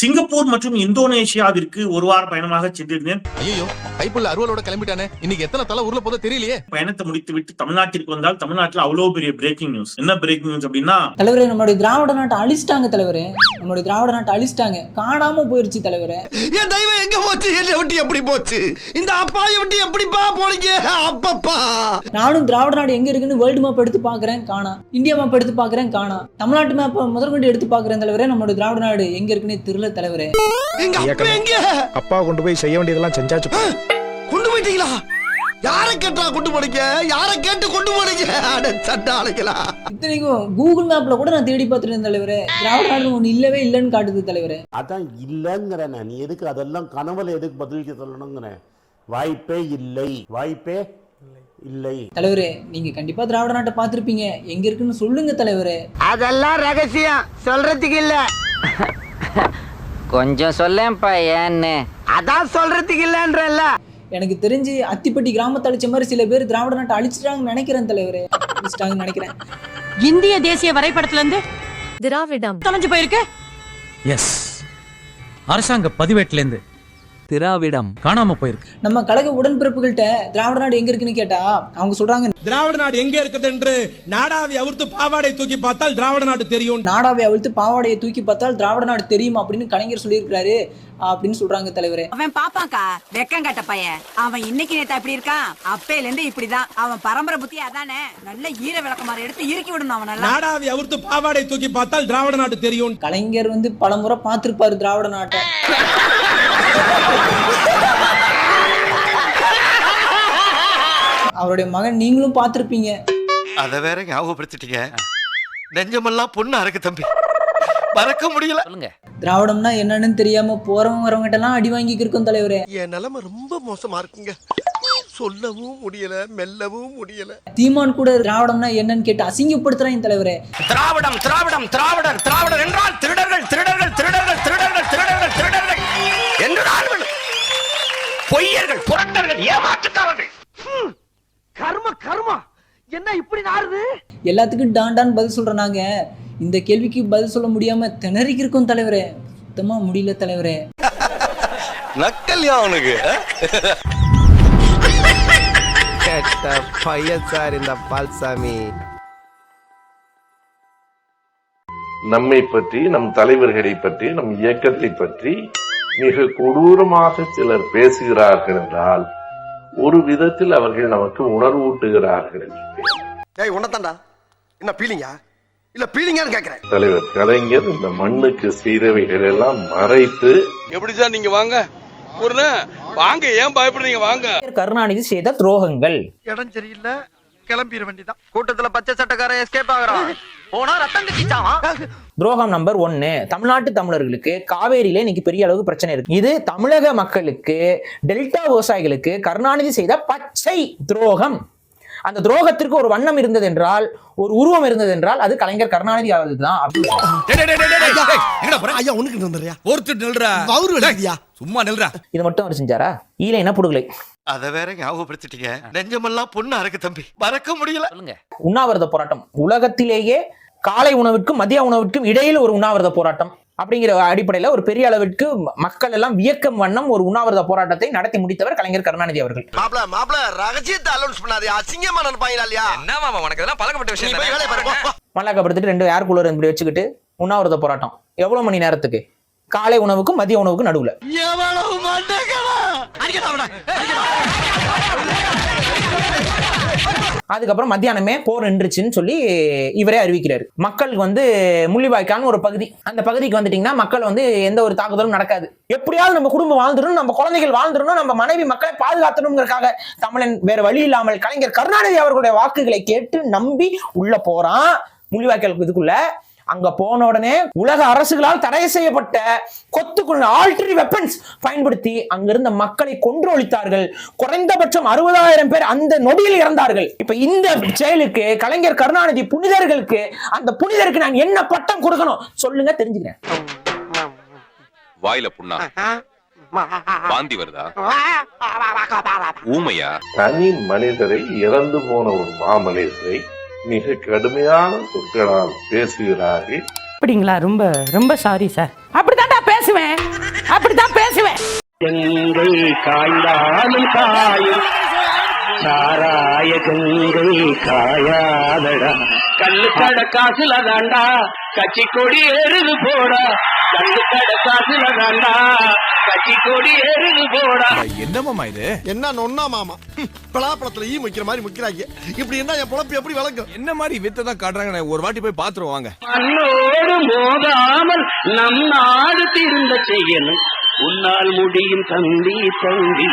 Singapore மற்றும் இந்தோனேஷியாவிற்கு ஒரு வார பயணமாக சென்றிருந்தேன். ஐயோ கைப்புள்ள அருவலோட கிளம்பிட்டானே. இன்னைக்கு எத்தனை தலை ஊர்ல போதோ தெரியலையே. பயணத்தை முடித்துவிட்டு தமிழ்நாட்டிற்கு வந்தால் தமிழ்நாட்டில் அவ்வளவு பெரிய பிரேக்கிங் நியூஸ் என்ன பிரேக்கிங் நியூஸ் அப்படின்னா தலைவரே நம்மளுடைய திராவிட நாட்டை அழிச்சிட்டாங்க தலைவரே. நம்மளுடைய திராவிட நாட்டை அழிச்சிட்டாங்க. காணாம போயிருச்சு தலைவரே. என் தெய்வம் எங்க போச்சு? என்னை விட்டு எப்படி போச்சு? இந்த அப்பாயை விட்டு எப்படிப்பா போனீங்க? அப்பப்பா. நானும் திராவிட நாடு எங்க இருக்குன்னு வேர்ல்டு மேப் எடுத்து பாக்குறேன் காணா. இந்தியா மேப் எடுத்து பாக்குறேன் காணா. தமிழ்நாட்டு மேப் முதற்கொண்டு எடுத்து பாக்குறேன் தலைவரே. நம்மளுடைய திராவிட நாடு எங்க இருக்குன்னு தெரியல தலைவரே. எங்க அப்பா எங்க? அப்பா கொண்டு போய் செய்ய வேண்டியதெல்லாம் செஞ்சாச்சு. கொண்டு போயிட்டீங்களா? யாரை கேட்டா கொண்டு போனீங்க? யாரை கேட்டு கொண்டு போனீங்க? அட சட்ட ஆளுங்களா இத்தனைக்கும் கூகுள் மேப்ல கூட நான் தேடி பார்த்துட்டு இருந்தேன் தலைவரே. திராவிட நாடு ஒண்ணு இல்லவே இல்லைன்னு காட்டுது தலைவரே. அதான் இல்லைங்கிறேன் நான். நீ எதுக்கு அதெல்லாம் கனவுல எதுக்கு பதிலுக்கு சொல்லணுங்கிறேன்? வாய்ப்பே இல்லை. வாய்ப்பே இல்லை. தலைவரே நீங்க கண்டிப்பா திராவிட நாட்டை பார்த்திருப்பீங்க. எங்க இருக்குன்னு சொல்லுங்க தலைவரே. அதெல்லாம் ரகசியம். சொல்றதுக்கு இல்ல. கொஞ்சம் சொல்லேன்ப்பா ஏன்னு. அதான் சொல்றதுக்கு இல்லன்றல்ல. எனக்கு தெரிஞ்சு அத்திப்பட்டி கிராமத்தை அழிச்ச மாதிரி சில பேர் திராவிட நாட்டை அழிச்சிட்டாங்கன்னு நினைக்கிறேன் தலைவரே. அழிச்சிட்டாங்கன்னு நினைக்கிறேன். இந்திய தேசிய வரைபடத்துல இருந்து திராவிடம். தொலைஞ்சு போயிருக்கு. எஸ் அரசாங்க பதிவேட்டுல இருந்து திராவிடம். காணாம போயிருக்கு. நம்ம கழக உடன்பிறப்புகள்கிட்ட திராவிட நாடு எங்க இருக்குன்னு கேட்டா அவங்க சொல்றாங்க திராவிட நாடு எங்க இருக்குது என்று நாடாவை அவிர்த்து பாவாடை தூக்கி பார்த்தால் திராவிட நாடு தெரியும். நாடாவை அவிழ்த்து பாவாடையை தூக்கி பார்த்தால் திராவிட நாடு தெரியும் அப்படின்னு கலைஞர் சொல்லியிருக்கிறாரு அப்படின்னு சொல்றாங்க தலைவரே. அவன் பாப்பாக்கா வெக்கம் கட்ட பையன். அவன் இன்னைக்கு நேத்தா இப்படி இருக்கான். அப்பையில இருந்து இப்படிதான். அவன் பரம்பரை புத்தி அதானே. நல்ல ஈர விளக்கமாறு எடுத்து இறுக்கி விடணும் அவன் நாடாவை அவிர்த்து பாவாடை தூக்கி பார்த்தால் திராவிட நாடு தெரியும். கலைஞர் வந்து பல முறை பார்த்திருப்பாரு திராவிட நாட்டை. அவருடைய மகன் நீங்களும் பார்த்திருப்பீங்க. அத வேற ஞாபகப்படுத்திட்டீங்க. நெஞ்சமெல்லாம் பொண்ணு அறக்கு தம்பி. மறக்க முடியல. சொல்லுங்க. திராவிடம்னா என்னன்னு தெரியாம போறவங்க வரவங்க எல்லாம் அடி வாங்கிக்கு இருக்கோம் தலைவரே. என் நிலைமை ரொம்ப மோசமா இருக்குங்க. சொல்லவும் முடியல மெல்லவும் முடியல. தீமான் கூட திராவிடம்னா என்னன்னு கேட்டு அசிங்கப்படுத்துறாங்க தலைவரே. திராவிடம் திராவிடம் திராவிடர் திராவிடர் என்றால் திருடர்கள் திருடர்கள் திருடர்கள் திருடர்கள் திருடர்கள். பொய்யர்கள் புரட்டர்கள் ஏமாற்றுக்காரர்கள். ஹம். கர்ம கர்மா. என்ன இப்படி நாறுது? எல்லாத்துக்கும் டாண்டான்னு பதில் நாங்க. இந்த கேள்விக்கு பதில் சொல்ல முடியாம திணறிக்கு இருக்கோம் தலைவரே. சுத்தமா முடியல தலைவரே. நக்கல்யா அவனுக்கு கேட்ட பையன் சார் இந்த பால்சாமி. நம்மை பற்றி நம் தலைவர்களை பற்றி நம் இயக்கத்தை பற்றி மிக கொடூரமாக சிலர் பேசுகிறார்கள் என்றால் ஒரு விதத்தில் அவர்கள் நமக்கு உணர்வூட்டுகிறார்கள் ஏய் உன்னதாண்டா என்ன பீலிங்கா இல்ல பீலிங்கான்னு கேக்குறேன். தலைவர் கலைஞர் இந்த மண்ணுக்கு செய்தவைகள் எல்லாம் மறைத்து எப்படி சார் நீங்க வாங்க? ஒரு வாங்க ஏன் பயப்படுறீங்க? வாங்க. கருணாநிதி செய்த துரோகங்கள். இடம் சரியில்லை. கிளம்பிட வேண்டியதான் கூட்டத்துல பச்சை சட்டக்காரன் எஸ்கேப் ஆகுறான். போனா ரத்தம் கட்டிச்சாவான் துரோகம் நம்பர் ஒன்னு தமிழ்நாட்டு தமிழர்களுக்கு காவேரியில இன்னைக்கு பெரிய அளவுக்கு பிரச்சனை இருக்கு. இது தமிழக மக்களுக்கு டெல்டா விவசாயிகளுக்கு கருணாநிதி செய்த பச்சை துரோகம். அந்த துரோகத்திற்கு ஒரு வண்ணம் இருந்தது என்றால் ஒரு உருவம் இருந்தது என்றால் அது கலைஞர் கருணாநிதி தான் உனக்கு நின்றுறியா ஒருத்தர் சும்மா நில்றா. இது மட்டும் அவர் செஞ்சாரா? ஈல என்ன புடுகலை அத வேற ஞாபகப்படுத்திட்டீங்க. நெஞ்சமெல்லாம் பொண்ணு அறக்கு தம்பி. மறக்க முடியல. சொல்லுங்க. உண்ணாவிரத போராட்டம். உலகத்திலேயே காலை உணவிற்கும் மதிய உணவிற்கும் இடையில் ஒரு உண்ணாவிரத போராட்டம் அப்படிங்கிற அடிப்படையில ஒரு பெரிய அளவிற்கு மக்கள் எல்லாம் வியக்கம் வண்ணம் ஒரு உண்ணாவிரத போராட்டத்தை நடத்தி முடித்தவர் கலைஞர் கருணாநிதி அவர்கள். மாப்ள மாப்ள ரகசியத்தை அலௌன்ஸ் பண்ணாதே. அசிங்கமா நினைப்பாங்களா இல்லையா? என்ன மாமா உனக்கு இதெல்லாம் பழக்கப்பட்ட விஷயம். மல்லாக்கப்படுத்திட்டு ரெண்டு ஏர் கூலர் இப்படி வச்சுக்கிட்டு உண்ணாவிரத போராட்டம். எவ்வளவு மணி நேரத்துக்கு? காலை உணவுக்கும் மதிய உணவுக்கும் நடுவுல. அதுக்கப்புறம் மத்தியானமே போர் நின்றுச்சுன்னு சொல்லி இவரே அறிவிக்கிறாரு. மக்கள் வந்து முள்ளிவாய்க்கான்னு ஒரு பகுதி. அந்த பகுதிக்கு வந்துட்டீங்கன்னா மக்கள் வந்து எந்த ஒரு தாக்குதலும் நடக்காது. எப்படியாவது நம்ம குடும்பம் வாழ்ந்துடணும் நம்ம குழந்தைகள் வாழ்ந்துடணும் நம்ம மனைவி மக்களை பாதுகாத்தணுங்கிறதுக்காக தமிழன் வேற வழி இல்லாமல் கலைஞர் கருணாநிதி அவர்களுடைய வாக்குகளை கேட்டு நம்பி உள்ள போறான். முள்ளிவாய்க்கால் இதுக்குள்ள அங்க போன உடனே உலக அரசுகளால் தடை செய்யப்பட்ட கொத்துக்குள்ள ஆல்டரி வெப்பன்ஸ் பயன்படுத்தி அங்கிருந்த மக்களை கொன்று ஒழித்தார்கள் குறைந்தபட்சம் அறுபதாயிரம் பேர் அந்த நொடியில் இறந்தார்கள். இப்ப இந்த செயலுக்கு கலைஞர் கருணாநிதி புனிதர்களுக்கு அந்த புனிதருக்கு நான் என்ன பட்டம் கொடுக்கணும்? சொல்லுங்க தெரிஞ்சுக்கிறேன். வாயில புண்ணா? வாந்தி வருதா? ஊமையா? தனி மனிதரை இறந்து போன ஒரு மாமனிதரை மிக கடுமையான சொற்களால் பேசுகிறார்கள். அப்படிங்களா? ரொம்ப ரொம்ப சாரி சார் அப்படித்தான்டா பேச பேசுவேன். அப்படித்தான் பேசுவேன். கங்கை காய்ந்தாலும் காயும். சாராய கங்கை காயாதடா. கல்லு கட காசுல தாண்டா கட்சி கொடி ஏறுது போடா. கல்லு கட காசுல தாண்டா கட்சி கொடி ஏறுது போடா. என்னமாமா இது? என்ன நொன்னா மாமா? பலாப்பழத்துல ஈ முக்கிற மாதிரி முக்கிறாங்க. இப்படி என்ன என் பொழப்பு எப்படி வளர்க்கும் என்ன மாதிரி வித்த தான் காட்டுறாங்க ஒரு வாட்டி போய் பாத்துருவோம் வாங்க. மண்ணோடு மோதாமல் நம் நாடு திருந்த செய்யணும் உன்னால் முடியும் தம்பி தம்பி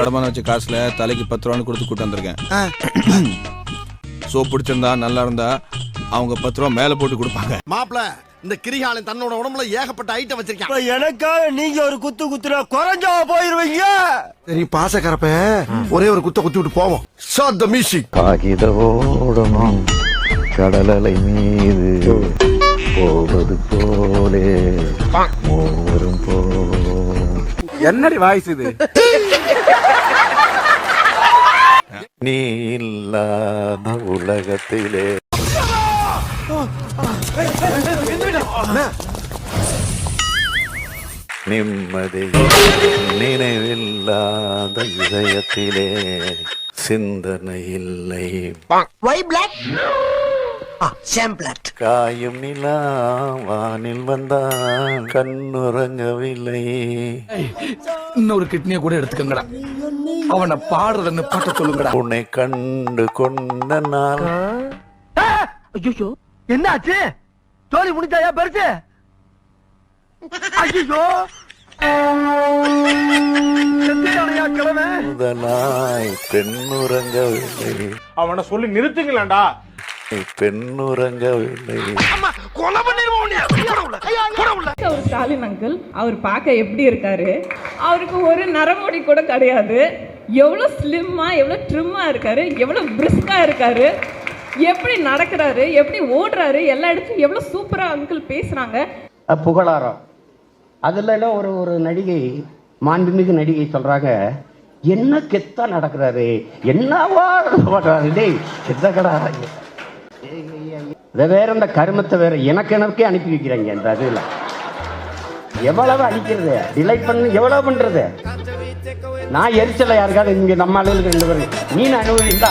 அடமான வச்ச காசுல தலைக்கு பத்து ரூபான்னு கொடுத்து கூட்டு வந்திருக்கேன். சோப் பிடிச்சிருந்தா நல்லா இருந்தா அவங்க பத்து ரூபா மேல போட்டு கொடுப்பாங்க. மாப்பிள இந்த கிரிகாலன் தன்னோட உடம்புல ஏகப்பட்ட ஐட்டம் வச்சிருக்கான். எனக்காக நீங்க ஒரு குத்து குத்துனா குறைஞ்சா போயிருவீங்க? சரி பாசக்கரப்ப ஒரே ஒரு குத்த குத்தி விட்டு போவோம். ஷாட் த மியூசிக் காகித ஓடமும் கடலலை மீது போவது போலே. மூவரும் போ என்னடி வாய்ஸ் இது? நீ இல்லாத உலகத்திலே. நிம்மதி நினைவில்லாத இதயத்திலே. சிந்தனை இல்லை. வை பிளாக் சேம் பிளாக் காயும் நிலா வானில் வந்தான் கண்ணுறங்கவில்லை இன்னொரு கிட்னியை கூட எடுத்துக்கங்கடா. அவனை பாடுறத பாட்ட சொல்லுங்கடா. உன்னை கண்டு கொண்ட நாள். ஐயோ என்னாச்சு? தோழி முடிஞ்சாயா பெருசு? ஐயோ கிழமை முதலாய் பெண்ணுறங்கவில்லை அவனை சொல்லி நிறுத்துங்களேன்டா. பெண்ணுறங்கவில்லை ஒரு ஸ்டாலின் அங்கிள் அவர் பார்க்க எப்படி இருக்காரு? அவருக்கு ஒரு நரமுடி கூட கிடையாது. எவ்வளோ ஸ்லிம்மா எவ்வளோ ட்ரிம்மா இருக்காரு எவ்வளோ பிரிஸ்கா இருக்காரு. எப்படி நடக்கிறாரு எப்படி ஓடுறாரு எல்லா இடத்துலையும் எவ்வளோ சூப்பரா அங்கிள் பேசுறாங்க. புகழாரம். அதுல ஒரு ஒரு நடிகை மாண்புமிகு நடிகை சொல்றாங்க என்ன கெத்தா நடக்கிறாரு? என்னவா பண்றாரு டேய் கெத்தக்கடா இதை வேற இந்த கருமத்தை வேற எனக்கு எனக்கே அனுப்பி வைக்கிறாங்க இந்த அதுல எவ்வளவு அடிக்கிறது? டிலை பண்ணு எவ்வளவு பண்றது? நான் எரிச்சல யாருக்காவது இங்க நம்ம அளவுக்கு ரெண்டு பேரும். நீ அனுபவிந்தா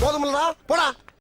போதுமில்லடா போடா